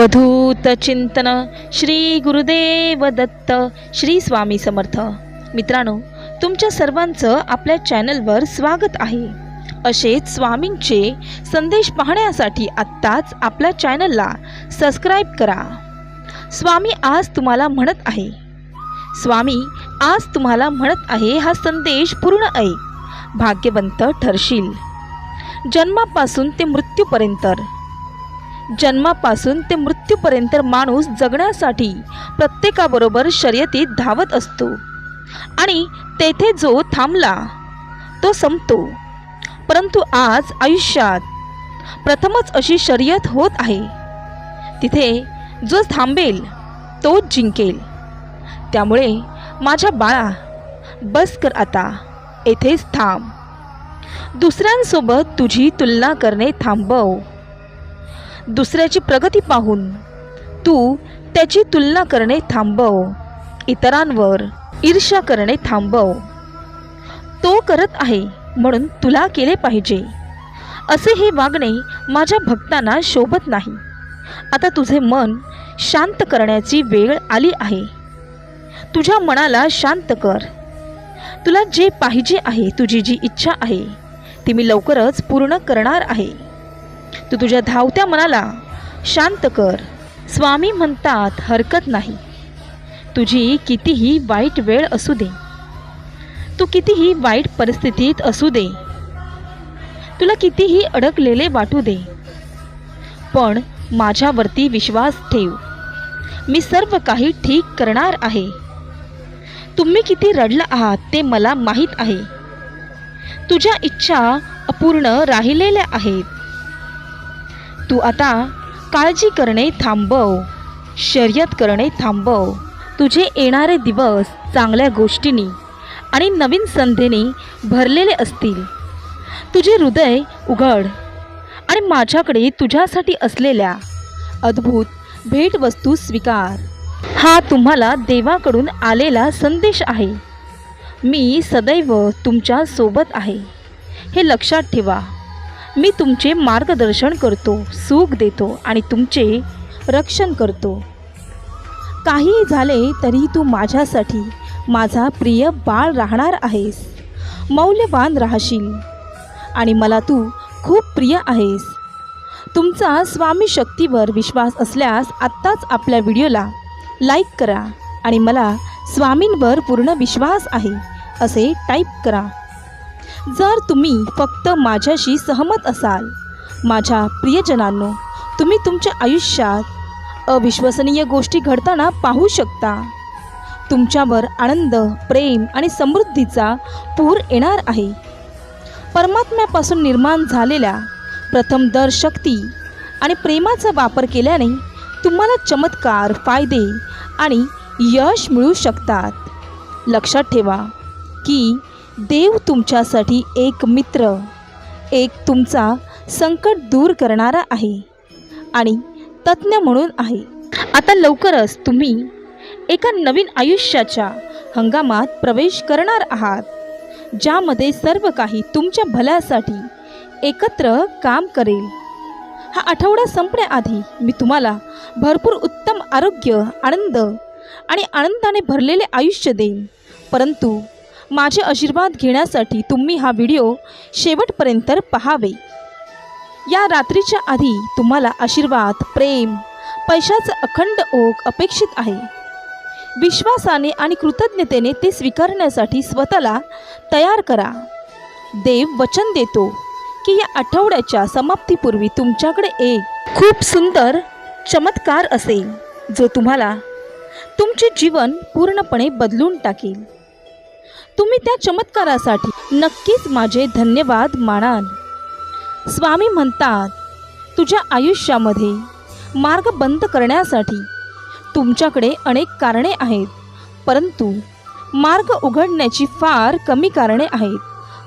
अवधूत चिंतन श्री गुरुदेव दत्त श्री स्वामी समर्थ. मित्रांनो तुमच्या सर्वांचं आपल्या चॅनलवर स्वागत आहे. असेच स्वामींचे संदेश पाहण्यासाठी आत्ताच आपल्या चॅनलला सबस्क्राईब करा. स्वामी आज तुम्हाला म्हणत आहे. स्वामी आज तुम्हाला म्हणत आहे हा संदेश पूर्ण ऐक. भाग्यवंत ठरशील. जन्मापासून ते मृत्यूपर्यंत जन्मापासून ते मृत्यूपर्यंत माणूस जगण्यासाठी प्रत्येकाबरोबर शर्यतीत धावत असतो. आणि तेथे जो थांबला तो संपतो. परंतु आज आयुष्यात प्रथमच अशी शर्यत होत आहे. तिथे जो थांबेल तो जिंकेल. त्यामुळे माझ्या बाळा बस कर आता येथेच थांब. दुसऱ्यांसोबत तुझी तुलना करणे थांबव. दुसऱ्याची प्रगती पाहून. तू त्याची तुलना करणे थांबव. इतरांवर ईर्ष्या करणे थांबव. तो करत आहे म्हणून तुला केले पाहिजे. असे हे वागणे माझ्या भक्तांना शोभत नाही. आता तुझे मन शांत करण्याची वेळ आली आहे. तुझ्या मनाला शांत कर. तुला जे पाहिजे आहे तुझी जी इच्छा आहे ती मी लवकरच पूर्ण करणार आहे. तू तुझ्या धावत्या मनाला शांत कर. स्वामी म्हणतात हरकत नाही. तुझी कितीही वाईट वेळ असू दे. तू कितीही वाईट परिस्थितीत असू दे. तुला कितीही अडकलेले वाटू दे. पण माझ्यावरती विश्वास ठेव. मी सर्व काही ठीक करणार आहे. तुम्ही किती रडला आहात ते मला माहीत आहे. तुझ्या इच्छा अपूर्ण राहिलेल्या आहेत. तू आता काळजी करणे थांबव शर्यत करणे थांबव. तुझे येणारे दिवस चांगल्या गोष्टींनी आणि नवीन संधीने भरलेले असतील. तुझे हृदय उघड आणि माझ्याकडे तुझ्यासाठी असलेल्या अद्भुत भेटवस्तू स्वीकार. हा तुम्हाला देवाकडून आलेला संदेश आहे. मी सदैव तुमच्यासोबत आहे. हे लक्षात ठेवा. मी तुमचे मार्गदर्शन करतो सुख देतो आणि तुमचे रक्षण करतो. काही झाले तरी तू माझ्यासाठी माझा प्रिय बाळ राहणार आहेस. मौल्यवान राहशील आणि मला तू खूप प्रिय आहेस. तुमचा स्वामी शक्तीवर विश्वास असल्यास आत्ताच आपल्या व्हिडिओला लाईक करा आणि मला स्वामींवर पूर्ण विश्वास आहे असे टाईप करा. जर तुम्ही फक्त माझ्याशी सहमत असाल माझ्या प्रियजनांनो तुम्ही तुमच्या आयुष्यात अविश्वसनीय गोष्टी घडताना पाहू शकता. तुमच्यावर आनंद प्रेम आणि समृद्धीचा पूर येणार आहे. परमात्म्यापासून निर्माण झालेल्या प्रथम दर शक्ती आणि प्रेमाचा वापर केल्याने तुम्हाला चमत्कार फायदे आणि यश मिळू शकतात. लक्षात ठेवा की देव तुमच्यासाठी एक मित्र एक तुमचा संकट दूर करणारा आहे आणि तज्ज्ञ म्हणून आहे. आता लवकरच तुम्ही एका नवीन आयुष्याच्या हंगामात प्रवेश करणार आहात ज्यामध्ये सर्व काही तुमच्या भल्यासाठी एकत्र काम करेल. हा आठवडा संपण्याआधी मी तुम्हाला भरपूर उत्तम आरोग्य आनंद आणि आनंदाने भरलेले आयुष्य देईन. परंतु माझे आशीर्वाद घेण्यासाठी तुम्ही हा व्हिडिओ शेवटपर्यंत पहावे. या रात्रीच्या आधी तुम्हाला आशीर्वाद प्रेम पैशाचं अखंड ओघ अपेक्षित आहे. विश्वासाने आणि कृतज्ञतेने ते स्वीकारण्यासाठी स्वतःला तयार करा. देव वचन देतो की या आठवड्याच्या समाप्तीपूर्वी तुमच्याकडे एक खूप सुंदर चमत्कार असेल जो तुम्हाला तुमचे जीवन पूर्णपणे बदलून टाकेल. तुम्ही त्या चमत्कारासाठी नक्कीच माझे धन्यवाद मानाल. स्वामी म्हणतात तुझ्या आयुष्यामध्ये मार्ग बंद करण्यासाठी तुमच्याकडे अनेक कारणे आहेत परंतु मार्ग उघडण्याची फार कमी कारणे आहेत.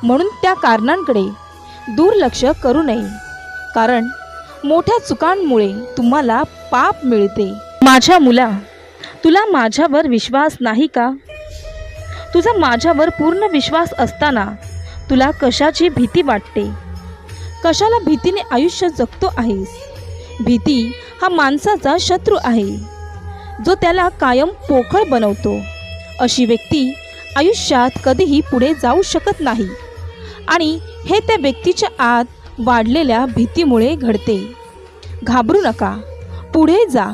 म्हणून त्या कारणांकडे दुर्लक्ष करू नये. कारण मोठ्या चुकांमुळे तुम्हाला पाप मिळते. माझ्या मुला तुला माझ्यावर विश्वास नाही का? तुझा माझ्यावर पूर्ण विश्वास असताना तुला कशाची भीती वाटते? कशाला भीतीने आयुष्य जगतो आहेस? भीती हा माणसाचा शत्रू आहे जो त्याला कायम पोखळ बनवतो. अशी व्यक्ती आयुष्यात कधीही पुढे जाऊ शकत नाही आणि हे त्या व्यक्तीच्या आत वाढलेल्या भीतीमुळे घडते. घाबरू नका. पुढे जा.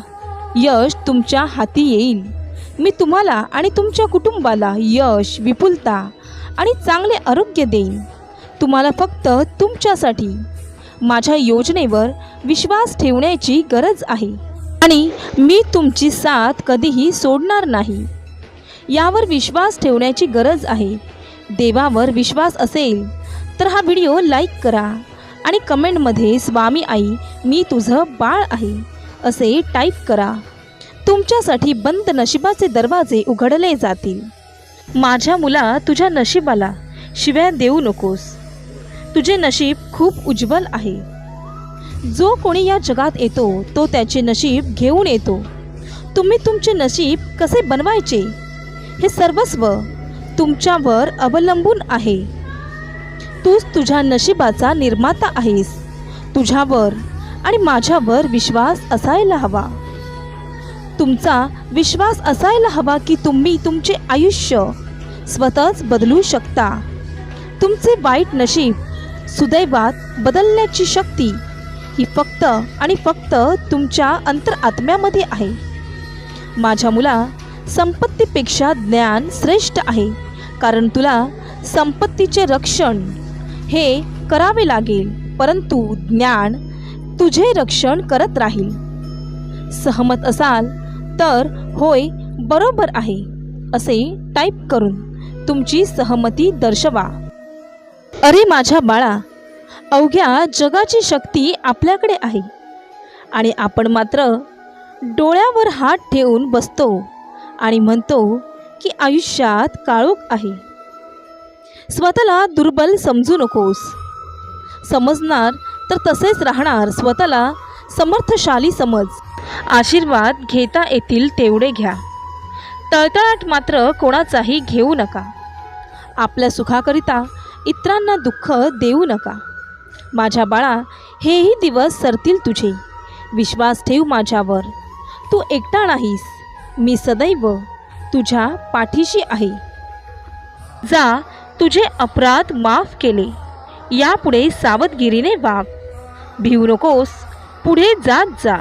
यश तुमच्या हाती येईल. मी तुम्हाला आणि तुमच्या कुटुंबाला यश विपुलता आणि चांगले आरोग्य देईन. तुम्हाला फक्त तुमच्यासाठी माझ्या योजनेवर विश्वास ठेवण्याची गरज आहे. आणि मी तुमची साथ कधीही सोडणार नाही. यावर विश्वास ठेवण्याची गरज आहे. देवावर विश्वास असेल तर हा व्हिडिओ लाईक करा आणि कमेंटमध्ये स्वामी आई मी तुझं बाळ आहे असे टाईप करा. तुमच्यासाठी बंद नशिबाचे दरवाजे उघडले जातील. माझ्या मुला तुझ्या नशिबाला शिव्या देऊ नकोस. तुझे नशीब खूप उज्ज्वल आहे. जो कोणी या जगात येतो तो त्याचे नशीब घेऊन येतो. तुम्ही तुमचे नशीब कसे बनवायचे? हे सर्वस्व तुमच्यावर अवलंबून आहे. तूच तुझ्या नशिबाचा निर्माता आहेस. तुझ्यावर आणि माझ्यावर विश्वास असायला हवा. तुमचा विश्वास असायला हवा की तुम्ही तुमचे आयुष्य स्वतःच बदलू शकता. तुमचे वाईट नशीब सुदैवात बदलण्याची शक्ती ही फक्त आणि फक्त तुमच्या अंतरआत्म्यामध्ये आहे. माझ्या मुला संपत्तीपेक्षा ज्ञान श्रेष्ठ आहे कारण तुला संपत्तीचे रक्षण हे करावे लागेल परंतु ज्ञान तुझे रक्षण करत राहील. सहमत असाल तर होय बरोबर आहे असे टाईप करून तुमची सहमती दर्शवा. अरे माझ्या बाळा अवघ्या जगाची शक्ती आपल्याकडे आहे आणि आपण मात्र डोळ्यावर हात ठेवून बसतो आणि म्हणतो की आयुष्यात काळोख आहे. स्वतःला दुर्बल समजू नकोस. समजणार तर तसेच राहणार स्वतःला समर्थशाली समज. आशीर्वाद घेता येतील तेवढे घ्या. तळतळाट मात्र कोणाचाही घेऊ नका. आपल्या सुखाकरिता इतरांना दुःख देऊ नका. माझ्या बाळा हेही दिवस सरतील तुझे. विश्वास ठेव माझ्यावर. तू एकटा नाहीस. मी सदैव तुझ्या पाठीशी आहे. जा तुझे अपराध माफ केले. यापुढे सावधगिरीने वाग. भिवू नकोस. पुढे जात जा.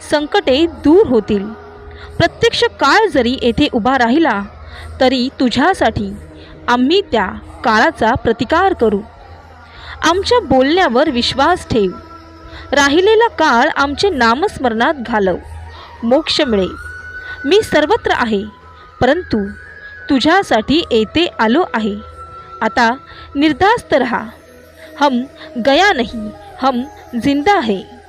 संकटे दूर होतील. प्रत्यक्ष काळ जरी येथे उभा राहिला तरी तुझ्यासाठी आम्ही त्या काळाचा प्रतिकार करू. आमच्या बोलण्यावर विश्वास ठेव. राहिलेला काळ आमचे नामस्मरणात घालव. मोक्ष मिळेल मी सर्वत्र आहे परंतु तुझ्यासाठी येथे आलो आहे. आता निर्धास्त रहा. हम गया नहीं हम जिंदा है.